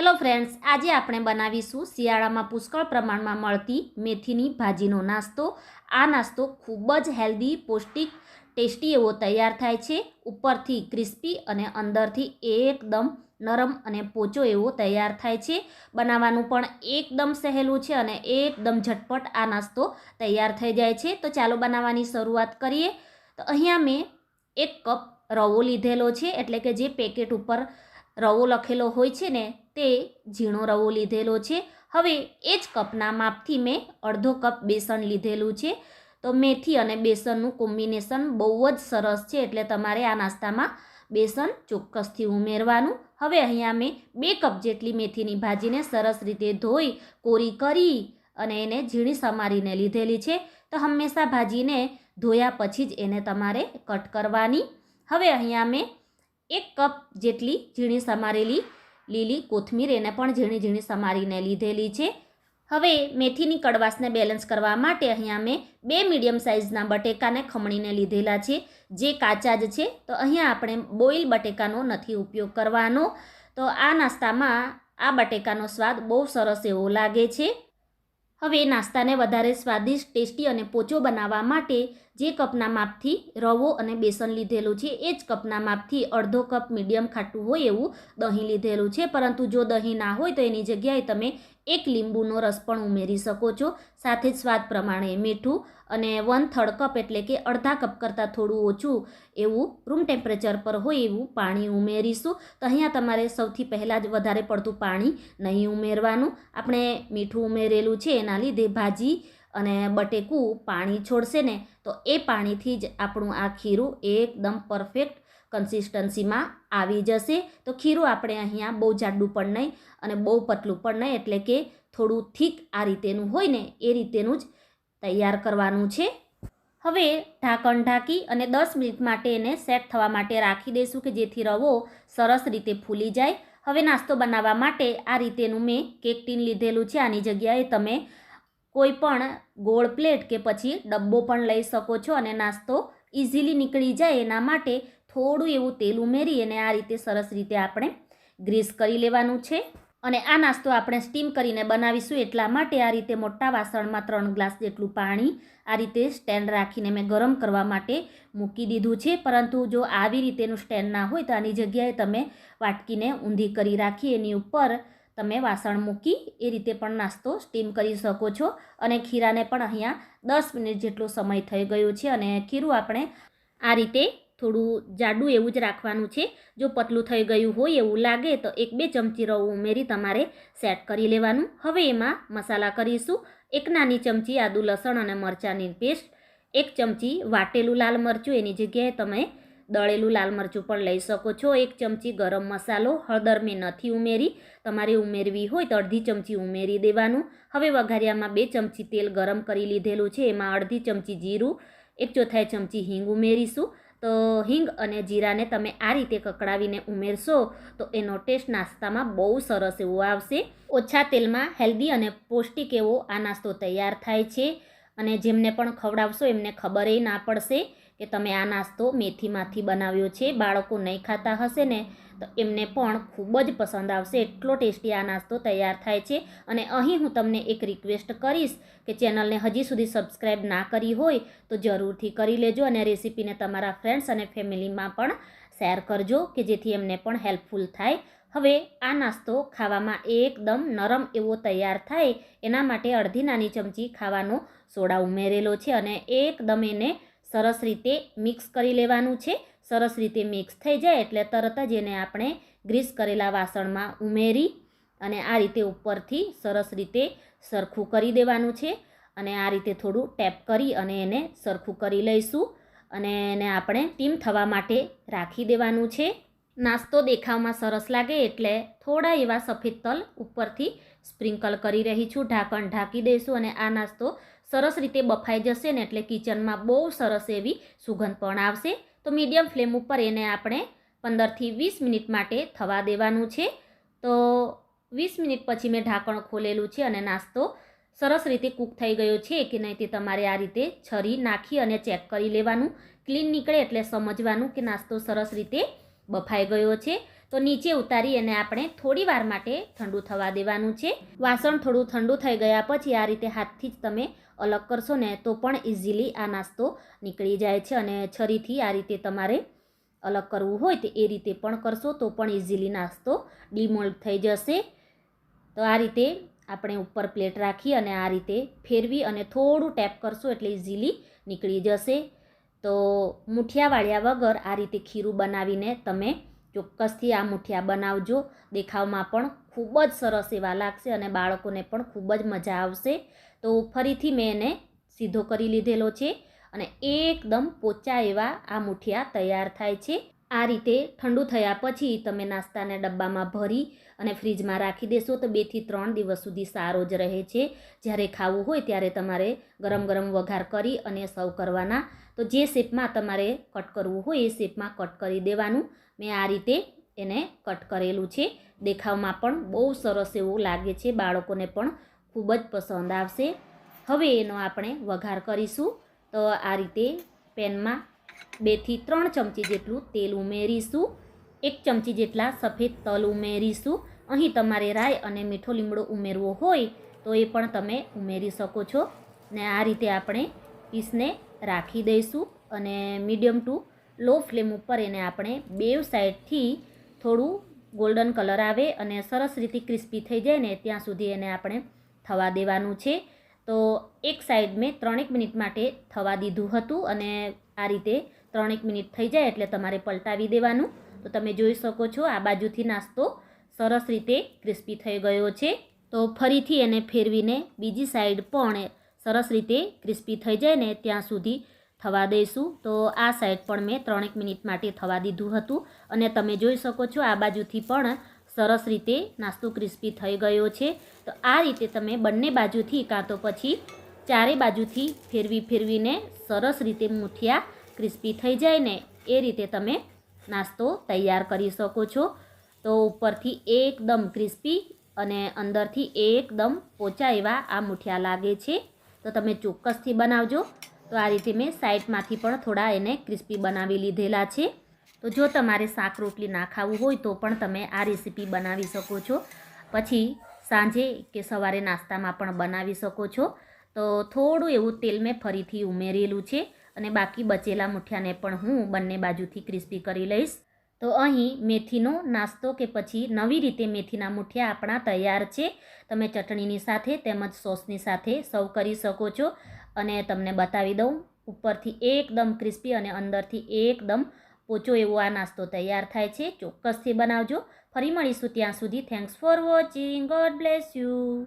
Hello friends આજે આપણે બનાવીશું શિયાળામાં પુષ્કળ પ્રમાણમાં મળતી મેથીની ભાજીનો નાસ્તો. આ નાસ્તો ખૂબ જ હેલ્ધી, પૌષ્ટિક, ટેસ્ટી એવો તૈયાર થાય છે. ઉપરથી ક્રિસ્પી અને અંદરથી એકદમ નરમ અને પોચો એવો તૈયાર થાય છે. બનાવવાનું પણ એકદમ સહેલું છે અને એકદમ ઝટપટ આ નાસ્તો તૈયાર થઈ જાય છે. તો ચાલો બનાવવાની શરૂઆત કરીએ. તો અહીંયા મેં એક કપ રવો લીધેલો છે, એટલે કે જે પેકેટ ઉપર રવો લખેલો હોય છે ને, તે ઝીણો રવો લીધેલો છે. હવે એ જ કપના માપથી મેં અડધો કપ બેસન લીધેલું છે. તો મેથી અને બેસનનું કોમ્બિનેશન બહુ જ સરસ છે, એટલે તમારે આ નાસ્તામાં બેસન ચોક્કસથી ઉમેરવાનું. હવે અહીંયા મેં બે કપ જેટલી મેથીની ભાજીને સરસ રીતે ધોઈ, કોરી કરી અને એને ઝીણી સમારીને લીધેલી છે. તો હંમેશા ભાજીને ધોયા પછી જ એને તમારે કટ કરવાની. હવે અહીંયા મેં એક કપ જેટલી ઝીણી સમારેલી લીલી કોથમીર એને પણ ઝીણી ઝીણી સમારીને લીધેલી છે. હવે મેથીની કડવાશને બેલેન્સ કરવા માટે અહીંયા મેં બે મીડિયમ સાઇઝના બટેકાને ખમણીને લીધેલા છે. જે કાચા જ છે, તો અહીંયા આપણે બોઇલ બટેકાનો નથી ઉપયોગ કરવાનો. તો આ નાસ્તામાં આ બટેકાનો સ્વાદ બહુ સરસ એવો લાગે છે. હવે નાસ્તાને વધારે સ્વાદિષ્ટ, ટેસ્ટી અને પોચો બનાવવા માટે જે કપના માપથી રવો અને બેસન લીધેલું છે, એ જ કપના માપથી અડધો કપ મીડિયમ ખાટું હોય એવું દહીં લીધેલું છે. પરંતુ જો દહીં ના હોય તો એની જગ્યાએ તમે એક લીંબુનો રસ પણ ઉમેરી શકો છો. સાથે જ સ્વાદ પ્રમાણે મીઠું અને વન થર્ડ કપ એટલે કે અડધા કપ કરતાં થોડું ઓછું એવું રૂમ ટેમ્પરેચર પર હોય એવું પાણી ઉમેરીશું. તો અહીંયા તમારે સૌથી પહેલાં જ વધારે પડતું પાણી નહીં ઉમેરવાનું. આપણે મીઠું ઉમેરેલું છે, એના લીધે ભાજી અને બટેકું પાણી છોડશે ને, તો એ પાણીથી જ આપણું આ ખીરું એકદમ પરફેક્ટ કન્સિસ્ટન્સીમાં આવી જશે. તો ખીરું આપણે અહીંયા બહુ જાડું પણ નહીં અને બહુ પતલું પણ નહીં, એટલે કે થોડું થીક આ રીતેનું હોય ને, એ રીતેનું જ તૈયાર કરવાનું છે. હવે ઢાંકણ ઢાંકી અને દસ મિનિટ માટે એને સેટ થવા માટે રાખી દઈશું કે જેથી રવો સરસ રીતે ફૂલી જાય. હવે નાસ્તો બનાવવા માટે આ રીતેનું મેં કેક ટીન લીધેલું છે. આની જગ્યાએ તમે કોઈ પણ ગોળ પ્લેટ કે પછી ડબ્બો પણ લઈ શકો છો અને નાસ્તો ઇઝીલી નીકળી જાય એના માટે થોડું એવું તેલ ઉમેરી અને આ રીતે સરસ રીતે આપણે ગ્રીસ કરી લેવાનું છે. અને આ નાસ્તો આપણે સ્ટીમ કરીને બનાવીશું એટલા માટે આ રીતે મોટા વાસણમાં ત્રણ ગ્લાસ જેટલું પાણી આ રીતે સ્ટેન્ડ રાખીને મેં ગરમ કરવા માટે મૂકી દીધું છે. પરંતુ જો આવી રીતેનું સ્ટેન્ડ ના હોય તો આની જગ્યાએ તમે વાટકીને ઊંધી કરી રાખી એની ઉપર તમે વાસણ મૂકી એ રીતે પણ નાસ્તો સ્ટીમ કરી શકો છો અને ખીરાને પણ અહીંયા દસ મિનિટ જેટલો સમય થઈ ગયો છે અને ખીરું આપણે આ રીતે થોડું જાડું એવું જ રાખવાનું છે. જો પતલું થઈ ગયું હોય એવું લાગે તો એક બે ચમચી રવું ઉમેરી તમારે સેટ કરી લેવાનું. હવે એમાં મસાલા કરીશું. એક નાની ચમચી આદુ લસણ અને મરચાંની પેસ્ટ એક ચમચી વાટેલું લાલ મરચું, એની જગ્યાએ તમે દળેલું લાલ મરચું પણ લઈ શકો છો. એક ચમચી ગરમ મસાલો હળદર મેં નથી ઉમેરી. તમારે ઉમેરવી હોય તો અડધી ચમચી ઉમેરી દેવાનું. હવે વઘારિયામાં બે ચમચી તેલ ગરમ કરી લીધેલું છે. એમાં અડધી ચમચી જીરું, એક ચોથાઈ ચમચી હિંગ ઉમેરીશું. તો હિંગ અને જીરાને તમે આ રીતે કકડાવીને ઉમેરશો તો એનો ટેસ્ટ નાસ્તામાં બહુ સરસ એવો આવશે. ઓછા તેલમાં હેલ્ધી અને પૌષ્ટિક એવો આ નાસ્તો તૈયાર થાય છે. અને જેમને પણ ખવડાવશો એમને ખબર ના પડશે. કે તમે આ નાસ્તો મેથીમાંથી બનાવ્યો છે, બાળકો નહીં ખાતા હશે ને, તો એમને પણ ખૂબ જ પસંદ આવશે. એટલો ટેસ્ટી આ નાસ્તો તૈયાર થાય છે અને અહીં હું તમને એક રિક્વેસ્ટ કરીશ કે ચેનલને હજી સુધી સબસ્ક્રાઈબ ના કરી હોય તો જરૂરથી કરી લેજો અને રેસીપીને તમારા ફ્રેન્ડ્સ અને ફેમિલીમાં પણ શેર કરજો કે જેથી એમને પણ હેલ્પફુલ થાય. હવે આ નાસ્તો ખાવામાં એકદમ નરમ એવો તૈયાર થાય. એના માટે અડધી નાની ચમચી ખાવાનો સોડા ઉમેરેલો છે અને એકદમ એને સરસ રીતે મિક્સ કરી લેવાનું છે. સરસ રીતે મિક્સ થઈ જાય એટલે તરત જ એને આપણે ગ્રીસ કરેલા વાસણમાં ઉમેરી અને આ રીતે ઉપરથી સરસ રીતે સરખું કરી દેવાનું છે. અને આ રીતે થોડું ટેપ કરી અને એને સરખું કરી લઈશું. અને એને આપણે ટીમ થવા માટે રાખી દેવાનું છે. નાસ્તો દેખાવમાં સરસ લાગે એટલે થોડા એવા સફેદ તલ ઉપરથી સ્પ્રિંકલ કરી રહી છું. ઢાંકણ ઢાંકી દઈશું અને આ નાસ્તો સરસ રીતે બફાઈ જશે ને એટલે કિચનમાં બહુ સરસ એવી સુગંધ પણ આવશે. તો મીડિયમ ફ્લેમ ઉપર એને આપણે પંદરથી વીસ મિનિટ માટે થવા દેવાનું છે. તો વીસ મિનિટ પછી મેં ઢાંકણ ખોલેલું છે અને નાસ્તો સરસ રીતે કૂક થઈ ગયો છે કે નહીં તે તમારે આ રીતે છરી નાખી અને ચેક કરી લેવાનું. ક્લીન નીકળે એટલે સમજવાનું કે નાસ્તો સરસ રીતે બફાઈ ગયો છે. તો નીચે ઉતારી અને આપણે થોડી વાર માટે ઠંડુ થવા દેવાનું છે. વાસણ થોડું ઠંડુ થઈ ગયા પછી આ રીતે હાથથી જ તમે અલગ કરશો ને તો પણ ઇઝીલી આ નાસ્તો નીકળી જાય છે અને છરીથી આ રીતે તમારે અલગ કરવું હોય તો એ રીતે પણ કરશો તો પણ ઇઝીલી નાસ્તો ડીમોલ્ડ થઈ જશે. તો આ રીતે આપણે ઉપર પ્લેટ રાખી અને આ રીતે ફેરવી અને થોડું ટેપ કરશો એટલે ઇઝીલી નીકળી જશે. તો મુઠિયા વાળ્યા વગર આ રીતે ખીરું બનાવીને તમે ચોક્કસથી આ મુઠિયા બનાવજો. દેખાવમાં પણ ખૂબ જ સરસ એવા લાગશે અને બાળકોને પણ ખૂબ જ મજા આવશે. તો ફરીથી મેં એને સીધો કરી લીધેલો છે અને એકદમ પોચા એવા આ મુઠિયા તૈયાર થાય છે. આ રીતે ઠંડુ થયા પછી તમે નાસ્તાને ડબ્બામાં ભરી અને ફ્રીજમાં રાખી દેશો તો બેથી ત્રણ દિવસ સુધી સારો જ રહે છે. જ્યારે ખાવું હોય ત્યારે તમારે ગરમ ગરમ વઘાર કરી અને સર્વ કરવાના. તો જે શેપમાં તમારે કટ કરવું હોય એ શેપમાં કટ કરી દેવાનું. મેં આ રીતે એને કટ કરેલું છે. દેખાવમાં પણ બહુ સરસ એવું લાગે છે. બાળકોને પણ ખૂબ જ પસંદ આવશે. હવે એનો આપણે વઘાર કરીશું. તો આ રીતે પેનમાં બેથી ત્રણ ચમચી જેટલું તેલ ઉમેરીશું. એક ચમચી જેટલા સફેદ તલ ઉમેરીશું. અહીં તમારે રાય અને મીઠો લીમડો ઉમેરવો હોય તો એ પણ તમે ઉમેરી શકો છો. ને આ રીતે આપણે પીસને રાખી દઈશું અને મીડિયમ ટુ લો ફ્લેમ ઉપર એને આપણે બેવ સાઈડથી થોડું ગોલ્ડન કલર આવે અને સરસ રીતે ક્રિસ્પી થઈ જાય ને ત્યાં સુધી એને આપણે થવા દેવાનું છે. તો એક સાઈડ મેં ત્રણેક મિનિટ માટે થવા દીધું હતું અને આ રીતે ત્રણેક મિનિટ થઈ જાય એટલે તમારે પલટાવી દેવાનું. તો તમે જોઈ શકો છો, આ બાજુથી નાસ્તો સરસ રીતે ક્રિસ્પી થઈ ગયો છે. તો ફરીથી એને ફેરવીને બીજી સાઈડ પણ સરસ રીતે ક્રિસ્પી થઈ જાય ને ત્યાં સુધી થવા દઈશું. તો આ સાઈડ પણ મેં ત્રણેક મિનિટ માટે થવા દીધું હતું. અને તમે જોઈ શકો છો, આ બાજુથી પણ સરસ રીતે નાસ્તો ક્રિસ્પી થઈ ગયો છે. તો આ રીતે તમે બંને બાજુથી કાં તો પછી ચારે બાજુથી ફેરવી ફેરવીને સરસ રીતે મુઠિયા ક્રિસ્પી થઈ જાય ને એ રીતે તમે નાસ્તો તૈયાર કરી શકો છો. તો ઉપરથી એકદમ ક્રિસ્પી અને અંદરથી એકદમ પોચા એવા આ મુઠિયા લાગે છે. તો તમે ચોક્કસથી બનાવજો. તો આ રીતે મેં સાઈડમાંથી પણ થોડા એને ક્રિસ્પી બનાવી લીધેલા છે. તો જો તમારે શાક રોટલી ના ખાવું હોય તો પણ તમે આ રેસીપી બનાવી શકો છો. પછી સાંજે કે સવારે નાસ્તામાં પણ બનાવી શકો છો. તો થોડું એવું તેલ મેં ફરીથી ઉમેરેલું છે અને બાકી બચેલા મુઠિયાને પણ હું બંને બાજુથી ક્રિસ્પી કરી લઈશ. તો અહીં મેથીનો નાસ્તો કે પછી નવી રીતે મેથીના મુઠિયા આપણા તૈયાર છે. તમે ચટણીની સાથે તેમજ સોસની સાથે સર્વ કરી શકો છો અને તમને બતાવી દઉં, ઉપરથી એકદમ ક્રિસ્પી અને અંદરથી એકદમ પોચો એવો આ નાસ્તો તૈયાર થાય છે. ચોક્કસથી બનાવજો. ફરી મળીશું ત્યાં સુધી. Thanks for watching god bless you